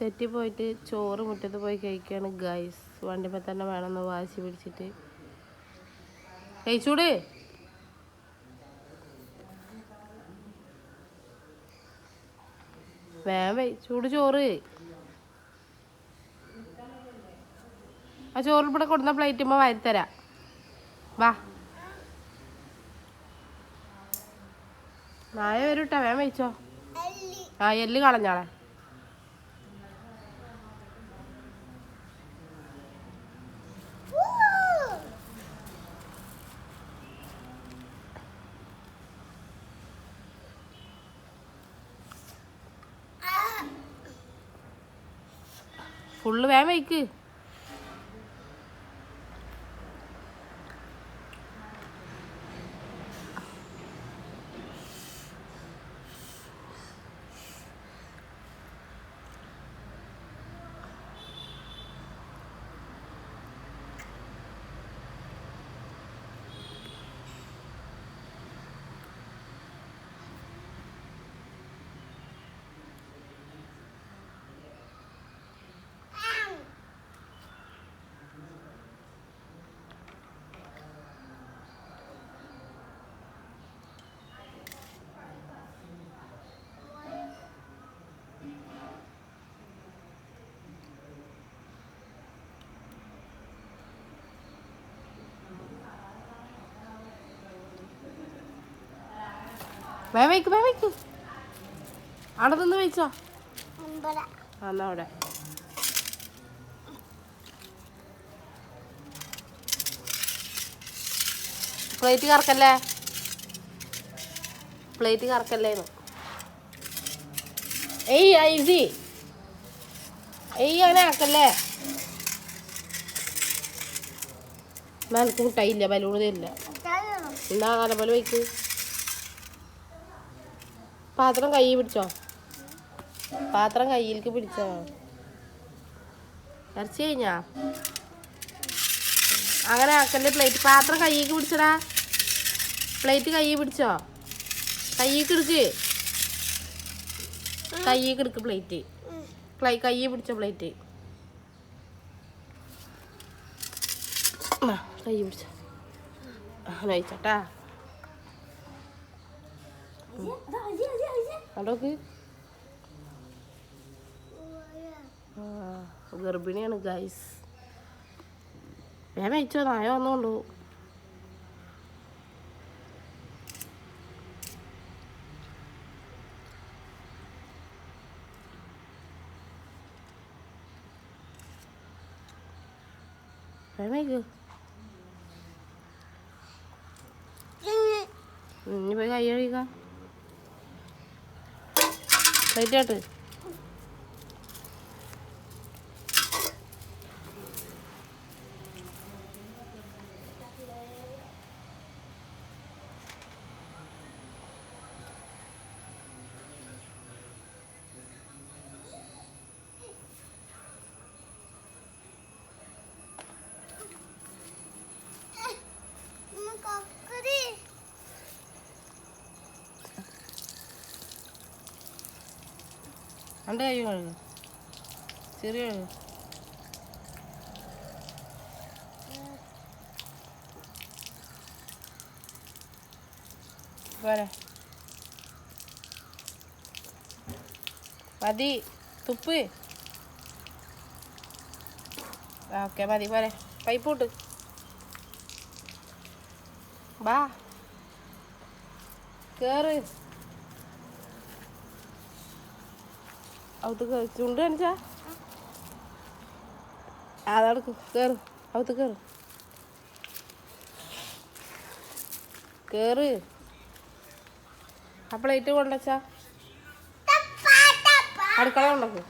തെറ്റിപ്പോയിട്ട് ചോറ് മുറ്റത്ത് പോയി കഴിക്കുകയാണ് ഗൈസ് വണ്ടിമേ തന്നെ വേണമെന്ന് വാശി പിടിച്ചിട്ട്. കഴിച്ചൂട്? വേഗം ചൂട് ചോറ്. ആ ചോറ് ഇവിടെ പ്ലേറ്റ് പ്ലേറ്റുമ്പോൾ വാരിത്തരാം വാ. നായ വരൂട്ടാ വേഗം വെച്ചോ ആ എല്ല് കളഞ്ഞാളെ. ഫുള്ള് വേഗം വയ്ക്ക്. വേഗം വയ്ക്ക് വേഗം വയ്ക്ക്. അവിടെ നിന്ന് വെച്ചോ എന്നാ അവിടെ. പ്ലേറ്റ് കറക്കല്ലേ? പ്ലേറ്റ് കറക്കല്ലേന്ന് ഏയ് ഐസി. ഏയ് അങ്ങനെ ആക്കല്ലേ? എന്നാ എനിക്ക് മുട്ടായില്ല തരില്ല. എന്നാ നല്ല പോലെ വയ്ക്ക്. പാത്രം കൈ പിടിച്ചോ? പാത്രം കയ്യിലേക്ക് പിടിച്ചോ? ഇറച്ചി കഴിഞ്ഞാ? അങ്ങനെ ആക്കല്ലേ പ്ലേറ്റ് പാത്രം കയ്യിലേക്ക് പിടിച്ചടാ. പ്ലേറ്റ് കയ്യിൽ പിടിച്ചോ? കയ്യിലേക്ക് എടുക്ക്. കയ്യിലേക്ക് എടുക്ക് പ്ലേറ്റ് പ്ലേ കയ്യിൽ പിടിച്ചോ പ്ലേറ്റ് കയ്യിൽ പിടിച്ചോ. അങ്ങനെ അടോക്ക് ഗർഭിണിയാണ് ഗൈസ് വേഗം വെച്ചോ നായ വന്നോണ്ടു? വേഗം ഇനി പോയി കൈ കഴുകാം. രണ്ട് കൈ കഴുകും ചെറിയ കഴുകും പോരെ മതി തുപ്പ് ഓക്കെ മതി പോരെ പൈപ്പ് കൂട്ട് വാ കേറ് അവത്ത് ചുണ്ട് കാണിച്ചാ? അതാണ് കയറ് അവത്ത് കയറ് കയറ് ആ പ്ലേറ്റ് അടുക്കള കൊണ്ടുവക്ക്